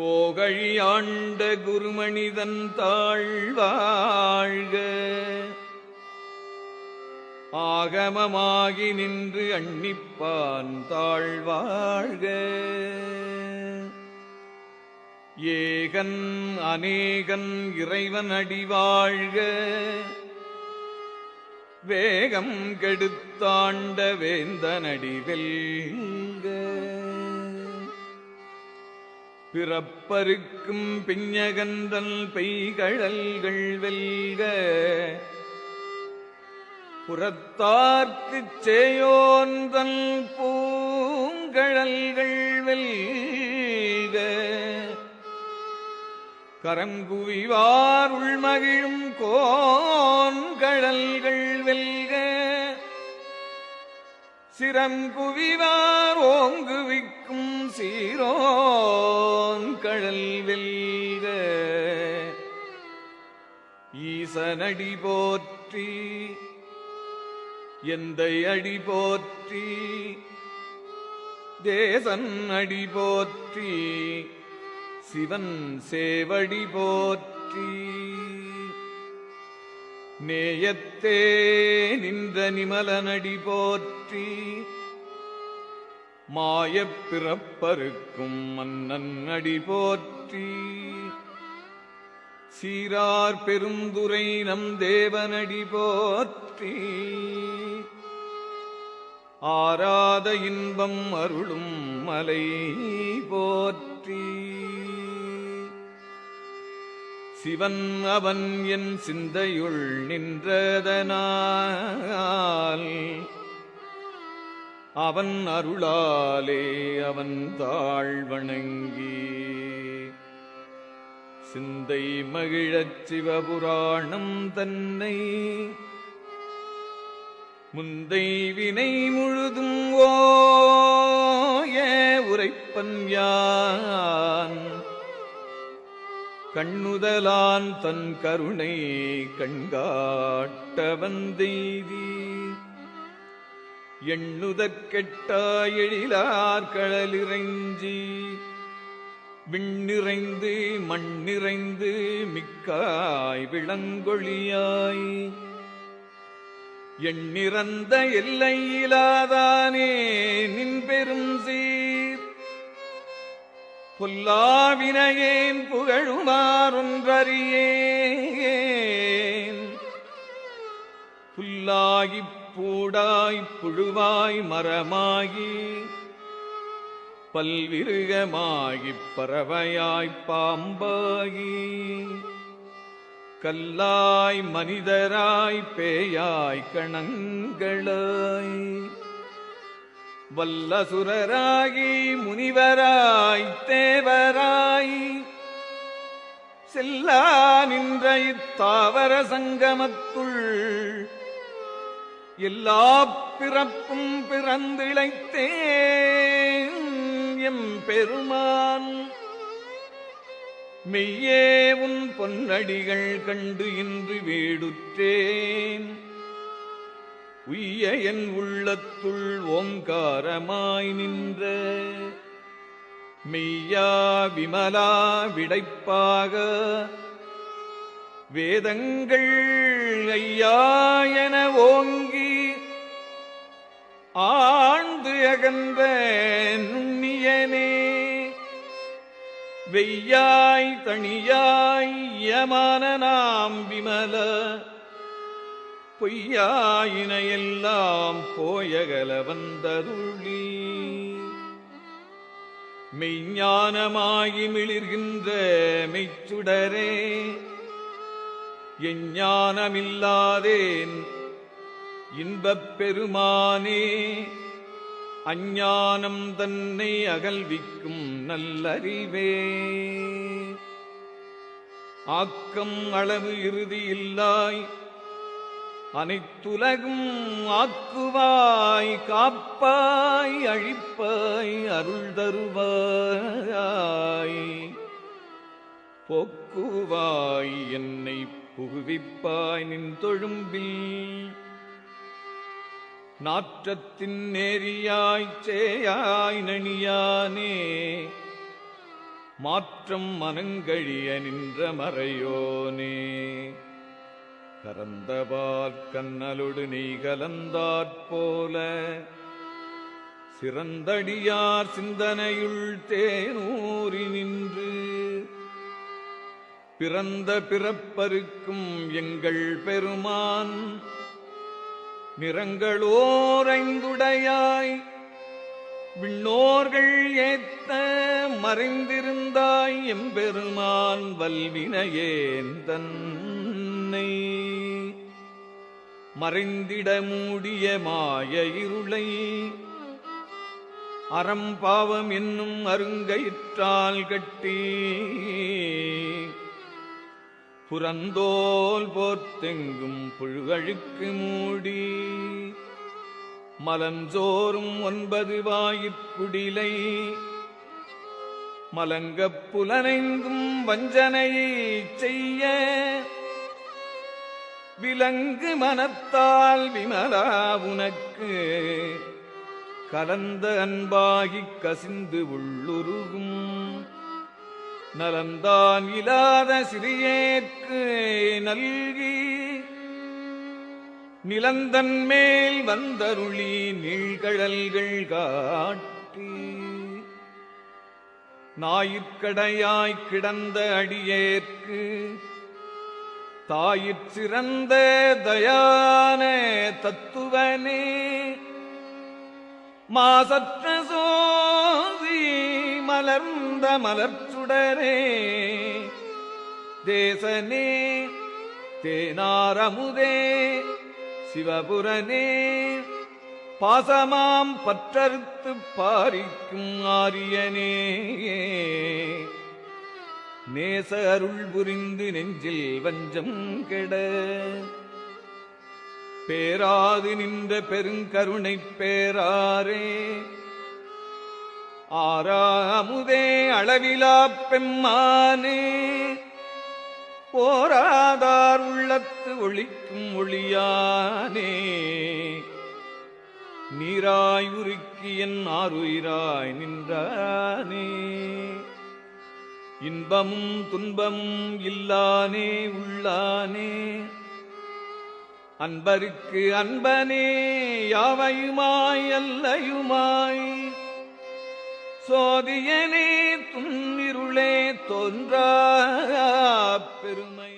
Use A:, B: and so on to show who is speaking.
A: கோகழி ஆண்ட குருமணிதன் தாழ்வாழ்க. ஆகமமாகி நின்று அன்னிப்பான் தாழ்வாழ்க. ஏகன் அநேகன் இறைவன் அடிவாழ்க. வேகம் கெடுத்தாண்ட வேந்தனடிவில் பிறப்பருக்கும் பிஞகந்தல் பெய்கழல்கள் வெல்க. புறத்தார்க்குச் சேயோந்தல் பூங்கழல்கள் வெல்க. கரங்குவிவார் உள்மகிழும் கோன்கழல்கள் வெல்க. சிரங்குவிவார் ஓங்குவிக்கும் சீரோன் கழல் வெல்க. ஈசனடி போற்றி எந்த அடி போற்றி தேசன் அடி போற்றி சிவன் சேவடி போற்றி. நேயத்தே நின்ற நிமலனடி போற்றி மாயப் பிறப்பருக்கும் மன்னன் அடி போற்றி. சீரார் பெருந்துரை நம் தேவனடி போற்றி. ஆராத இன்பம் அருளும் மலை போற்றி. சிவன் அவன் என் சிந்தையுள் நின்றதனால் அவன் அருளாலே அவன் தாழ் வணங்கி சிந்தை மகிழச் சிவபுராணம் தன்னை. முந்தை வினை முழுதும் ஓய உரைப்பன் யான். கண்ணுதலான் தன் கருணை கண்காட்ட வந்தெய்தி எண்ணுதற்கெட்டா எழிலார் களலிறைஞ்சி விண்ணிறைந்து மண்ணிறைந்து மிக்காய் விளங்கொழியாய். எண்ணிறந்த எல்லையிலாதானே நின் பெரும் சீர் பொல்லாவினையேன் புகழுமாறொன்றறியே புல்லாகிப் பூடாய் புழுவாய் மரமாகி பல்விருகமாகிப் பறவையாய்ப் பாம்பாகி கல்லாய் மனிதராய் பேயாய் கணங்களாய் வல்லசுரராகி முனிவராய் தேவராய் செல்லா நின்ற இத்தாவர சங்கமத்துள் எல்லா பிறப்பும் பிறந்திழைத்தேன் எம் பெருமான். மெய்யே உன் பொன்னடிகள் கண்டு இன்று வீடுற்றேன். உய்ய என் உள்ளத்துள் ஓங்காரமாய் நின்ற மெய்யா விமலா விடைப்பாக வேதங்கள் ஐயா என ஓங்கி ஆழ்ந்து அகன்ற நுண்ணியனே. வெய்யாய் தனியாய் யமான நாம் விமல பொய்யாயினையெல்லாம் போயகல வந்தருளி மெய்ஞானமாகி மிளிர்கின்ற மெய்ச்சுடரே எஞ்ஞானமில்லாதேன் இன்பப் பெருமானே அஞ்ஞானம் தன்னை அகல்விக்கும் நல்லறிவே. ஆக்கம் அளவு இறுதி இல்லாய் அனைத்துலகும் ஆக்குவாய் காப்பாய் அழிப்பாய் அருள் தருவாய் போக்குவாய் என்னை புகுவிப்பாய் நின் தொழும்பில். நாற்றத்தின் நேரியாய்ச் சேயாய் நணியானே. மாற்றம் மனங்கழிய நின்ற மறையோனே. கரந்தவார் கண்ணலொடு நீ கலந்தாற்போல சிறந்தடியார் சிந்தனையுள் தேனூறி நின்று. பிறந்த பிறப்பருக்கும் எங்கள் பெருமான். நிறங்களோரைந்துடையாய் விண்ணோர்கள் ஏத்த மறைந்திருந்தாய் எம்பெருமான் வல்வினையேன் மறைந்திட மூடிய மாய இருளை அறம்பாவம் என்னும் அருங்கயிற்றால் கட்டி புறந்தோல் போர்த்தெங்கும் புழுகழுக்கு மூடி மலஞ்சோறும் ஒன்பது வாயிற்குடிலை மலங்கப் புலனெங்கும் வஞ்சனையை செய்ய விலங்கு மனத்தால் விமலா உனக்கு கலந்த அன்பாகிக் கசிந்து உள்ளுருகும். நலந்தான் இல்லாத சிறியேற்கு நல்கி நிலந்தன் மேல் வந்தருளி நீழ்கழல்கள் காட்டி நாயிற்கடையாய்க் கிடந்த அடியேற்கு தாயிற் சிறந்த தயான தத்துவனே மாசற்ற சோதி மலர்ந்த மலர் உடனே தேசனே தேனாரமுதே சிவபுரனே பாசமாம் பற்றறுத்து பாரிக்கும் ஆரியனே. நேச அருள் புரிந்து நெஞ்சில் வஞ்சம் கெட பேராது நின்ற பெருங்கருணைப் பேராரே. ஆறாமுதே அளவிலா பெம்மானே. போராதார் உள்ளத்து ஒழிக்கும் ஒளியானே. நீராய் உருக்கி என் ஆறுயிராய் நின்றானே. இன்பமும் துன்பமும் இல்லானே உள்ளானே. அன்பருக்கு அன்பனே யாவையுமாய் அல்லையுமாய். சோதியனே துன்னிருளே தோன்றா பெருமை.